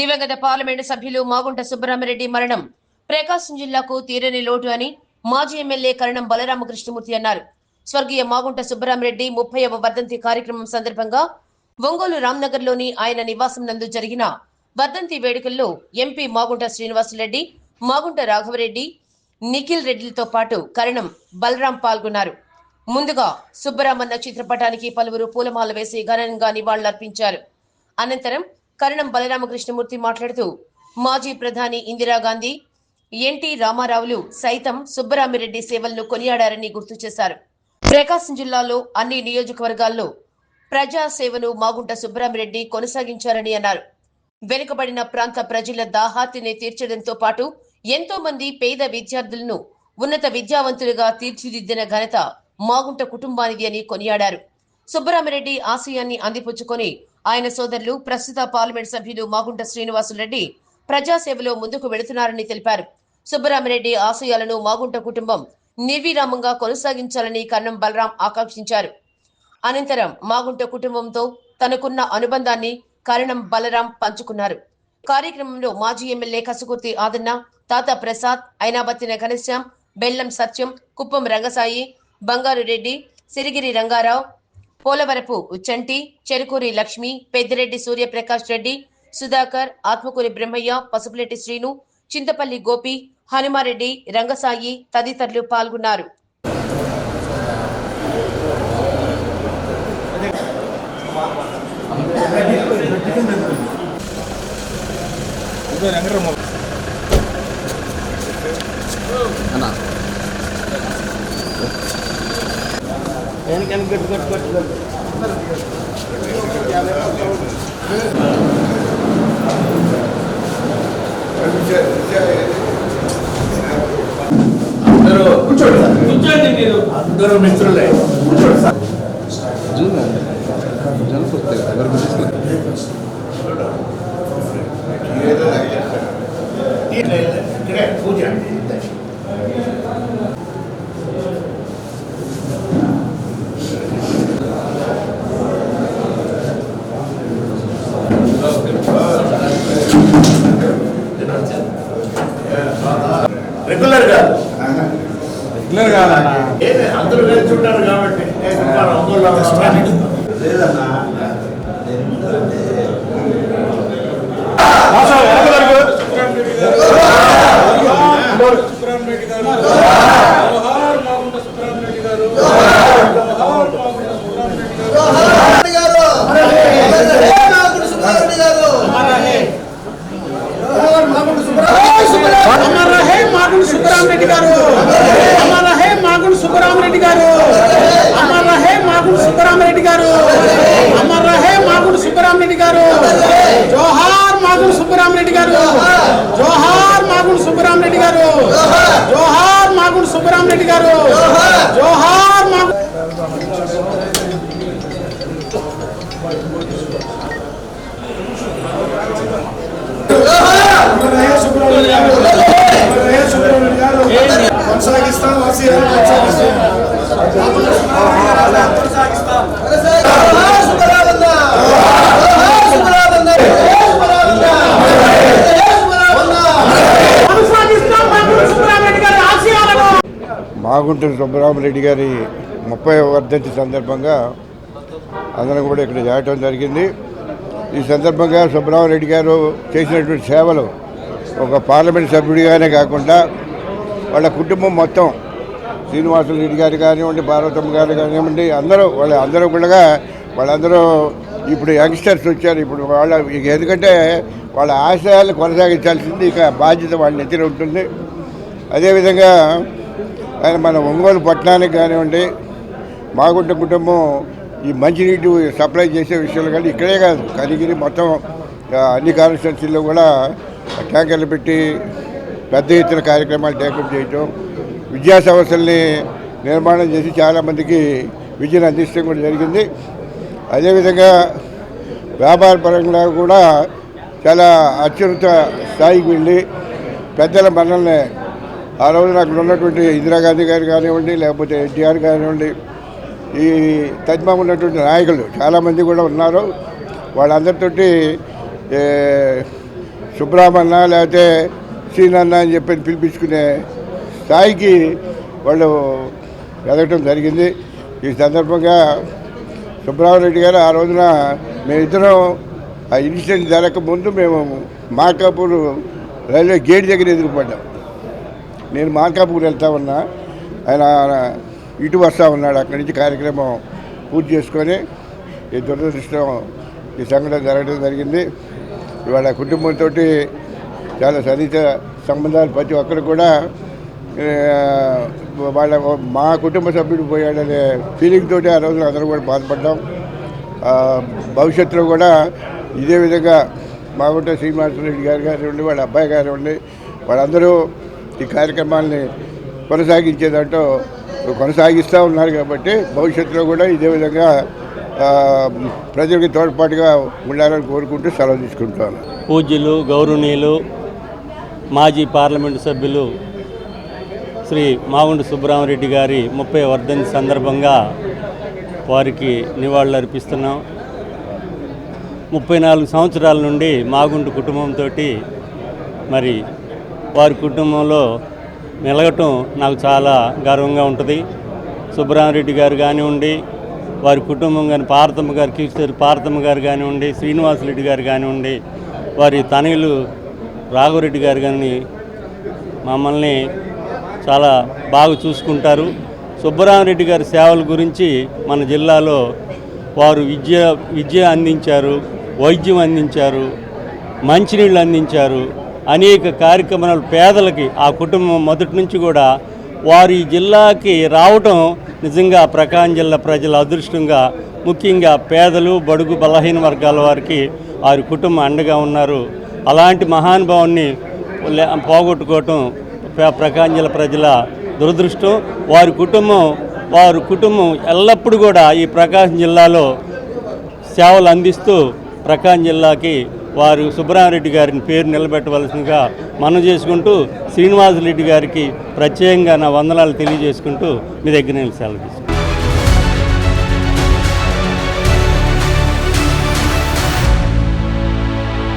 దివంగత పార్లమెంటు సభ్యులు మాగుంట సుబ్బరామరెడ్డి మరణం. ప్రకాశం జిల్లాకు తీరని లోటు అని మాజీ ఎమ్మెల్యే కరణం బలరామకృష్ణమూర్తి అన్నారు. స్వర్గీయ మాగుంట సుబ్బరామరెడ్డి ముప్పైవ వర్ధంతి కార్యక్రమం సందర్భంగా ఒంగోలు రామ్నగర్లోని ఆయన నివాసం నందు జరిగిన వర్ధంతి వేడుకల్లో ఎంపీ మాగుంట శ్రీనివాసరెడ్డి మాగుంట రాఘవరెడ్డి నిఖిల్ రెడ్డిలతో పాటు కరణం బలరాం పాల్గొన్నారు. ముందుగా సుబ్బరామన్న చిత్రపటానికి పలువురు పూలమాల వేసి ఘనంగా నివాళులర్పించారు. అనంతరం కరణం బలరామకృష్ణమూర్తి మాట్లాడుతూ మాజీ ప్రధాని ఇందిరాగాంధీ ఎన్టీ రామారావులు సైతం సుబ్బరామిరెడ్డి సేవలను కొనియాడారని గుర్తు చేశారు. ప్రకాశం జిల్లాలో అన్ని నియోజకవర్గాల్లో ప్రజా సేవను మాగుంట సుబ్బరామిరెడ్డి కొనసాగించారని అన్నారు. వెనుకబడిన ప్రాంత ప్రజల దాహార్తిని తీర్చడంతో పాటు ఎంతో మంది పేద విద్యార్థులను ఉన్నత విద్యావంతులుగా తీర్చిదిద్దిన ఘనత మాగుంట కుటుంబానిది అని కొనియాడారు. సుబ్బరామిరెడ్డి ఆశయాన్ని అందిపుచ్చుకొని ఆయన సోదరులు ప్రస్తుత పార్లమెంట్ సభ్యులు మాగుంట శ్రీనివాసులరెడ్డి ప్రజాసేవలో ముందుకు వెళుతున్నారని తెలిపారు. సుబ్బరామిరెడ్డి ఆశయాలను మాగుంట కుటుంబం నిర్విరామంగా కొనసాగించాలని కన్నం బలరాం ఆకాంక్షించారు. అనంతరం మాగుంట కుటుంబంతో తనకున్న అనుబంధాన్ని కరణం బలరాం పంచుకున్నారు. కార్యక్రమంలో మాజీ ఎమ్మెల్యే కసుకుర్తి ఆదన్న తాత ప్రసాద్ ఐనాబత్తిన ఘనశ్యాం బెల్లం సత్యం కుప్పం రంగసాయి బంగారు రెడ్డి సిరిగిరి రంగారావు పోలవరపు ఉచ్చంటి చెరుకూరి లక్ష్మి పెద్దిరెడ్డి సూర్యప్రకాష్ రెడ్డి సుధాకర్ ఆత్మకూరి బ్రహ్మయ్య పసుపులెట్టి శ్రీను చింతపల్లి గోపి హనుమారెడ్డి రంగసాయి తదితరులు పాల్గొన్నారు. అందరూ కూర్చోండి సార్ కూర్చోండి మీరు అందరూ మిత్రులే కూర్చోండి సార్ ఇక్కడే పూజ రెగ్యులర్ కాదు. రెగ్యులర్ కాదన్నా. అందరూ వెళ్తుంటారు కాబట్టి. నేను మన ఒంగోలులో వస్తాను. మోసం వెనక వరకు సుబ్బారెడ్డి గారు మాగుంట సుబ్బారెడ్డి గారు అమర్ రహే మాగుండు సుబ్బరామరెడ్డి గారు అమర్ రహే మాగుండు సుబ్బరామరెడ్డి గారు అమర్ రహే మాగుండు సుబ్బరామరెడ్డి గారు అమర్ రహే మాగుండు సుబ్బరామరెడ్డి గారు జోహార్ మాగుండు సుబ్బరామరెడ్డి గారు జోహార్ మాగుండు సుబ్బరామరెడ్డి గారు జోహార్ మాగుండు సుబ్బరామరెడ్డి గారు జోహార్ మాగు కొనసాగిస్తాం ఆశయాలు కొనసాగిస్తాం జోహార్ సుబ్బరామన్న జోహార్ సుబ్బరామన్న సుబ్బరామన్న సుబ్బరామన్న కొనసాగిస్తాం మాగుండు సుబ్బరామరెడ్డి గారి ఆశయాలను గుంటూరు సుబ్బరామరెడ్డి గారి ముప్పై వర్ధంతి సందర్భంగా అందరం కూడా ఇక్కడ చేయటం జరిగింది. ఈ సందర్భంగా సుబ్బరామరెడ్డి గారు చేసినటువంటి సేవలు ఒక పార్లమెంట్ సభ్యుడిగానే కాకుండా వాళ్ళ కుటుంబం మొత్తం శ్రీనివాసులు రెడ్డి గారు కానివ్వండి పార్వతమ్మ గారు కానివ్వండి అందరూ వాళ్ళ అందరూ కూడా వాళ్ళందరూ ఇప్పుడు యంగ్స్టర్స్ వచ్చారు. ఇప్పుడు వాళ్ళ ఎందుకంటే వాళ్ళ ఆశయాలు కొనసాగించాల్సింది ఇక బాధ్యత వాళ్ళ నెత్తిన ఉంటుంది. అదేవిధంగా ఆయన మన ఒంగోలు పట్టణానికి కానివ్వండి మాగుంట కుటుంబం ఈ మంచినీటి సప్లై చేసే విషయంలో కానీ ఇక్కడే కాదు. కనిగిరి మొత్తం అన్ని కాన్స్టిట్యున్సీల్లో కూడా ట్యాంకర్లు పెట్టి పెద్ద ఎత్తున కార్యక్రమాలు టేకప్ చేయటం విద్యా సంస్థల్ని నిర్మాణం చేసి చాలామందికి విద్యను అందించడం కూడా జరిగింది. అదేవిధంగా వ్యాపార పరంగా కూడా చాలా అత్యున్నత స్థాయికి వెళ్ళి పెద్దల మనల్ని ఆ రోజున అక్కడ ఉన్నటువంటి ఇందిరాగాంధీ గారు కానివ్వండి లేకపోతే ఎన్టీఆర్ కానివ్వండి ఈ తజ్మా ఉన్నటువంటి నాయకులు చాలామంది కూడా ఉన్నారు. వాళ్ళందరితోటి సుబ్రహ్మణ్య లేకపోతే సీనన్న అని చెప్పి పిలిపించుకునే స్థాయికి వాళ్ళు ఎదగటం జరిగింది. ఈ సందర్భంగా సుబ్రహ్మరెడ్డి గారు ఆ రోజున మేమిద్దరం ఆ ఇన్సిడెంట్ జరగక ముందు మేము మార్కాపూర్ రైల్వే గేట్ దగ్గర ఎదురుపడ్డాం. నేను మార్కాపూర్ వెళ్తా ఉన్నా. ఆయన ఇటు వస్తూ ఉన్నాడు. అక్కడి నుంచి కార్యక్రమం పూర్తి చేసుకొని ఈ దురదృష్టం ఈ సంఘటన జరగడం జరిగింది. ఇవాళ కుటుంబంతో చాలా సన్నిహిత సంబంధాలు ప్రతి ఒక్కరు కూడా వాళ్ళ మా కుటుంబ సభ్యుడు పోయాడనే ఫీలింగ్ తోటి ఆ రోజున అందరూ కూడా బాధపడ్డాం. భవిష్యత్తులో కూడా ఇదే విధంగా మాగుంట శ్రీనివాసరెడ్డి గారు కానివ్వండి వాళ్ళ అబ్బాయి కానివ్వండి వాళ్ళందరూ ఈ కార్యక్రమాల్ని కొనసాగించేదంటూ కొనసాగిస్తూ ఉన్నారు కాబట్టి భవిష్యత్తులో కూడా ఇదే విధంగా ప్రజలకి తోడ్పాటుగా ఉండాలని కోరుకుంటూ సెలవు తీసుకుంటాను పూజ్యులు గౌరవనీయులు మాజీ పార్లమెంటు సభ్యులు శ్రీ మాగుండు సుబ్బరామరెడ్డి గారి ముప్పై వర్ధంతి సందర్భంగా వారికి నివాళులు అర్పిస్తున్నాం ముప్పై నాలుగు సంవత్సరాల నుండి మాగుండు కుటుంబంతో మరి వారి కుటుంబంలో మెలగటం నాకు చాలా గర్వంగా ఉంటుంది. సుబ్బరామరెడ్డి గారు కానివ్వండి వారి కుటుంబం కానీ పార్తమ్మ గారు కీర్తి పార్తమ్మ గారు కానివ్వండి శ్రీనివాసరెడ్డి గారు కానివ్వండి వారి తనయులు రాఘవరెడ్డి గారు కానీ మమ్మల్ని చాలా బాగా చూసుకుంటారు. సుబ్బరామరెడ్డి గారి సేవల గురించి మన జిల్లాలో వారు విద్య విద్య అందించారు వైద్యం అందించారు మంచినీళ్ళు అందించారు. అనేక కార్యక్రమాలు పేదలకి ఆ కుటుంబం మొదటి నుంచి కూడా వారి జిల్లాకి రావటం నిజంగా ప్రకాశం జిల్లా ప్రజల అదృష్టంగా ముఖ్యంగా పేదలు బడుగు బలహీన వర్గాల వారికి వారి కుటుంబం అండగా ఉన్నారు. అలాంటి మహానుభావుని పోగొట్టుకోవటం ప్రకాశం జిల్లా ప్రజల దురదృష్టం. వారి కుటుంబం వారి కుటుంబం ఎల్లప్పుడూ కూడా ఈ ప్రకాశం జిల్లాలో సేవలు అందిస్తూ ప్రకాశం జిల్లాకి వారు సుబ్బరామరెడ్డి గారిని పేరు నిలబెట్టవలసిందిగా మనం చేసుకుంటూ శ్రీనివాసరెడ్డి గారికి ప్రత్యేకంగా నా వందనాలు తెలియజేసుకుంటూ మీ దగ్గర నేను సెలవు తీసుకుంటాను